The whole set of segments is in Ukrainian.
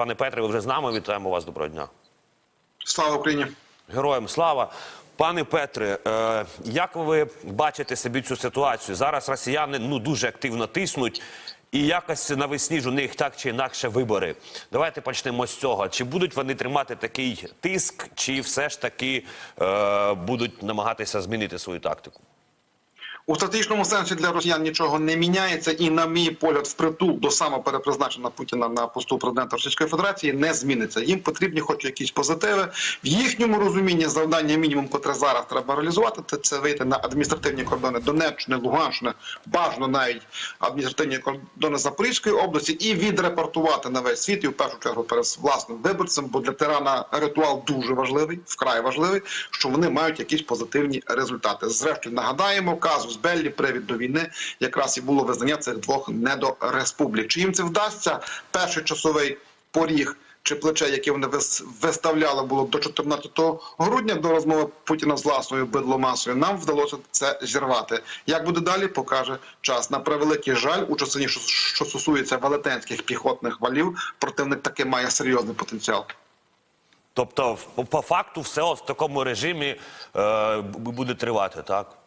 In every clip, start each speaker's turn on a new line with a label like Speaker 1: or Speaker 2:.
Speaker 1: Пане Петре, ви вже з нами. Вітаємо вас. Доброго дня.
Speaker 2: Слава Україні!
Speaker 1: Героям слава. Пане Петре, е, як ви бачите собі цю ситуацію? Зараз росіяни ну дуже активно тиснуть, і якось навесні ж у них так чи інакше вибори. Давайте почнемо з цього. Чи будуть вони тримати такий тиск, чи все ж таки е, будуть намагатися змінити свою тактику?
Speaker 2: У стратегічному сенсі для росіян нічого не міняється, і на мій погляд, впритул до самоперепризначення Путіна на посту президента Російської Федерації не зміниться. Їм потрібні, хоч якісь позитиви. В їхньому розумінні завдання мінімум, котре зараз треба реалізувати, це, вийти на адміністративні кордони Донеччини, Луганщини, бажано навіть адміністративні кордони Запорізької області, і відрепортувати на весь світ, і в першу чергу перед власним виборцем, бо для тирана ритуал дуже важливий, вкрай важливий, що вони мають якісь позитивні результати. Зрештою, нагадаємо, казус Беллі, привід до війни, якраз і було визнання цих двох недореспублік. Чи їм це вдасться? Перший часовий поріг. Чи плече, яке вони виставляли, було до 14 грудня до розмови Путіна з власною бидломасою. Нам вдалося це зірвати. Як буде далі, покаже час. На превеликий жаль, у частині, що стосується велетенських піхотних валів, противник таки має серйозний потенціал.
Speaker 1: Тобто, по факту, все в такому режимі е, буде тривати, так?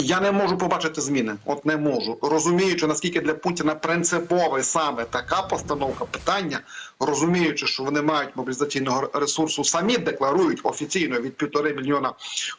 Speaker 2: Я не можу побачити зміни. От не можу. Розуміючи, наскільки для Путіна принциповий саме така постановка питання, розуміючи, що вони мають мобілізаційного ресурсу, самі декларують офіційно від півтори мільйона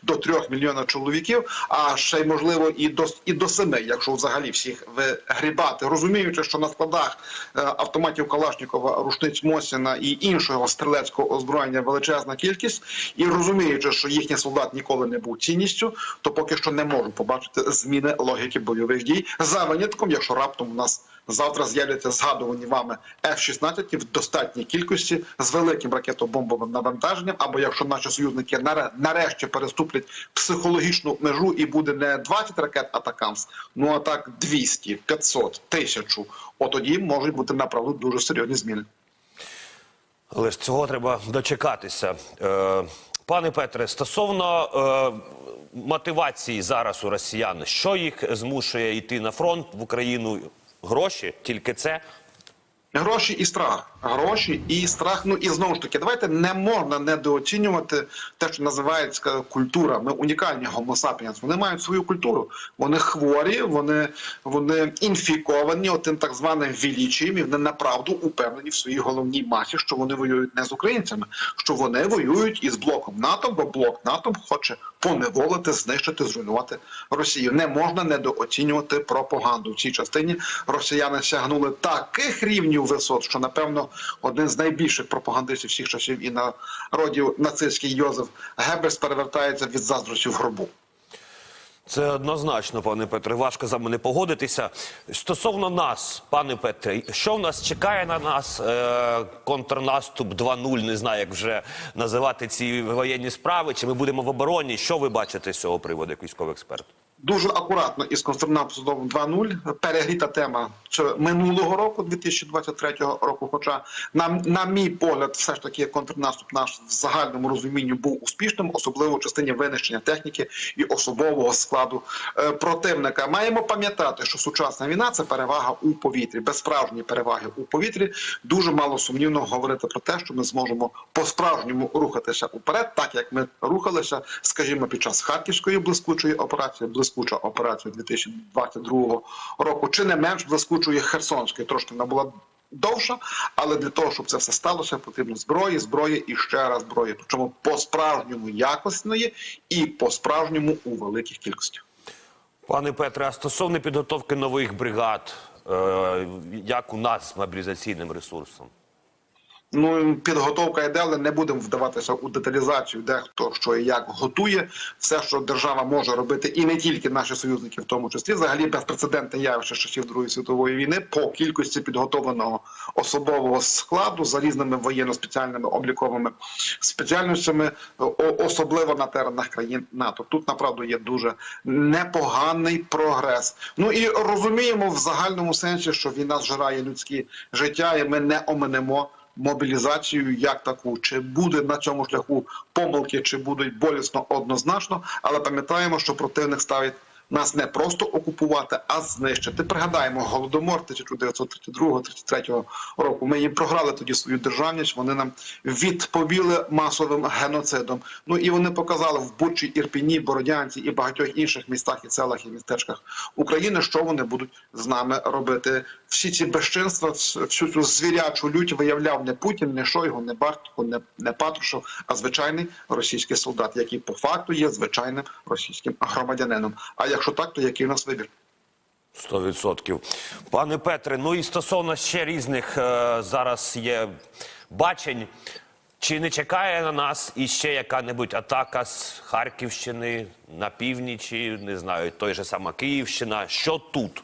Speaker 2: до трьох мільйона чоловіків, а ще й можливо і до і до семи, якщо взагалі всіх вигрібати, розуміючи, що на складах е, автоматів Калашнікова, рушниць Мосіна і іншого стрілецького озброєння величезна кількість, і розуміючи, що їхній солдат ніколи не був цінністю, то поки що не можу побачити зміни логіки бойових дій за винятком, якщо раптом у нас завтра з'являться згадувані вами F-16 в достатній кількості з великим ракетобомбовим навантаженням, або якщо наші союзники нарешті переступлять психологічну межу і буде не 20 ракет Атакамс, ну а так 200, 500, 1000, от тоді можуть бути направду дуже серйозні зміни.
Speaker 1: Але ж цього треба дочекатися. Е, пане Петре, стосовно е, мотивації зараз у росіян, що їх змушує йти на фронт в Україну? Гроші, тільки це.
Speaker 2: Гроші і страх. Гроші і страх. Ну і знову ж таки, давайте не можна недооцінювати те, що називається культура. Ми унікальні Homo. Вони мають свою культуру. Вони хворі, вони, вони інфіковані отим так званим вілічієм, і вони направду упевнені в своїй головній масі, що вони воюють не з українцями, що вони воюють із блоком НАТО, бо блок НАТО хоче поневолити, знищити, зруйнувати Росію. Не можна недооцінювати пропаганду. В цій частині росіяни сягнули таких рівнів висот, що напевно один з найбільших пропагандистів всіх часів і народів нацистський Йозеф Геббельс перевертається від заздрості в гробу.
Speaker 1: Це однозначно, пане Петре. Важко за мене погодитися. Стосовно нас, пане Петре, що в нас чекає на нас? Е, контрнаступ 2.0, не знаю, як вже називати ці воєнні справи. Чи ми будемо в обороні? Що ви бачите з цього приводу, як військовий експерт?
Speaker 2: Дуже акуратно із конструкторним 2.0 перегріта тема минулого року, 2023 року. Хоча на, на мій погляд, все ж таки контрнаступ наш в загальному розумінні був успішним, особливо в частині винищення техніки і особового складу е, противника. Маємо пам'ятати, що сучасна війна це перевага у повітрі, без справжньої переваги у повітрі. Дуже мало сумнівно говорити про те, що ми зможемо по-справжньому рухатися уперед, так як ми рухалися, скажімо, під час харківської блискучої операції, блискуча операція 2022 року, чи не менш блискучої Херсонської. Трошки вона була довша, але для того, щоб це все сталося, потрібно зброї, зброї і ще раз зброї. Причому по-справжньому якісної і по-справжньому у великих кількостях.
Speaker 1: Пане Петре, а стосовно підготовки нових бригад, е, як у нас з мобілізаційним ресурсом?
Speaker 2: Ну підготовка йде, але не будемо вдаватися у деталізацію, де хто що і як готує. Все, що держава може робити, і не тільки наші союзники, в тому числі, взагалі безпрецедентне явище часів Другої світової війни по кількості підготовленого особового складу за різними воєнно-спеціальними обліковими спеціальностями, особливо на теренах країн НАТО. Тут направду є дуже непоганий прогрес. Ну і розуміємо в загальному сенсі, що війна зжирає людські життя, і ми не оминемо мобілізацію як таку, чи буде на цьому шляху помилки, чи будуть болісно однозначно, але пам'ятаємо, що противник ставить нас не просто окупувати, а знищити. Пригадаємо голодомор 1932-33 року. Ми їм програли тоді свою державність. Вони нам відповіли масовим геноцидом. Ну і вони показали в Бучі, Ірпіні, Бородянці і багатьох інших містах і селах і містечках України, що вони будуть з нами робити. Всі ці безчинства, всю цю звірячу лють виявляв не Путін, не Шойгу, не Бартко, не, не Патрушев, а звичайний російський солдат, який по факту є звичайним російським громадянином. А якщо так, то який у нас вибір?
Speaker 1: Сто відсотків. Пане Петре, ну і стосовно ще різних е, зараз є бачень. Чи не чекає на нас іще яка-небудь атака з Харківщини на північі, не знаю, той же сама Київщина? Що тут?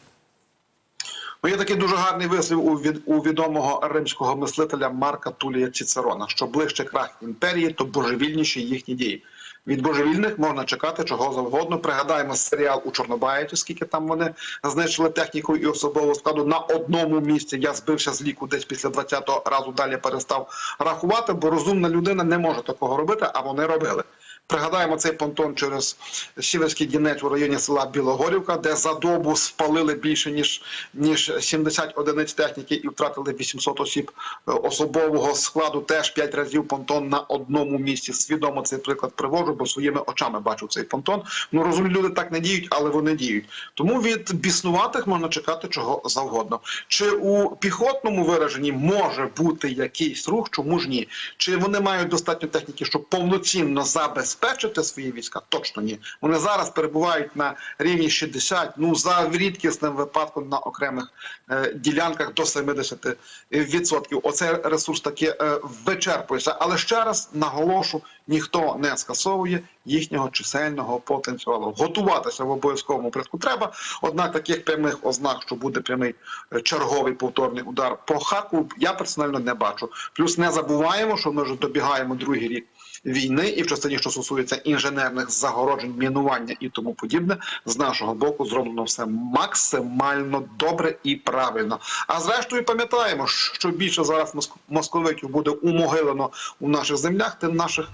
Speaker 2: Ну, є такий дуже гарний вислів у, від, у відомого римського мислителя Марка Тулія Цицерона, що ближче крах імперії, то божевільніші їхні дії. Від божевільних можна чекати чого завгодно. Пригадаємо серіал у Чорнобаївці, скільки там вони знищили техніку і особового складу на одному місці. Я збився з ліку десь після 20-го разу далі перестав рахувати, бо розумна людина не може такого робити, а вони робили. Пригадаємо цей понтон через Сіверський Дінець у районі села Білогорівка, де за добу спалили більше ніж, ніж 70 одиниць техніки і втратили 800 осіб е, особового складу. Теж 5 разів понтон на одному місці. Свідомо цей приклад привожу, бо своїми очами бачу цей понтон. Ну розумні люди так не діють, але вони діють. Тому від біснуватих можна чекати чого завгодно. Чи у піхотному вираженні може бути якийсь рух? Чому ж ні? Чи вони мають достатньо техніки, щоб повноцінно забезпечити свої війська? Точно ні. Вони зараз перебувають на рівні 60, ну за рідкісним випадком на окремих е, ділянках до 70%. Оцей ресурс таки е, вичерпується. Але ще раз наголошу: ніхто не скасовує їхнього чисельного потенціалу. Готуватися в обов'язковому порядку треба. Однак таких прямих ознак, що буде прямий е, черговий повторний удар по Харкову, я персонально не бачу. Плюс не забуваємо, що ми вже добігаємо другий рік. Війни і в частині, що стосується інженерних загороджень, мінування і тому подібне, з нашого боку зроблено все максимально добре і правильно. А зрештою пам'ятаємо, що більше зараз моск- московитів буде умогилено у наших землях, тим наших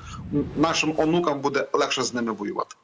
Speaker 2: нашим онукам буде легше з ними воювати.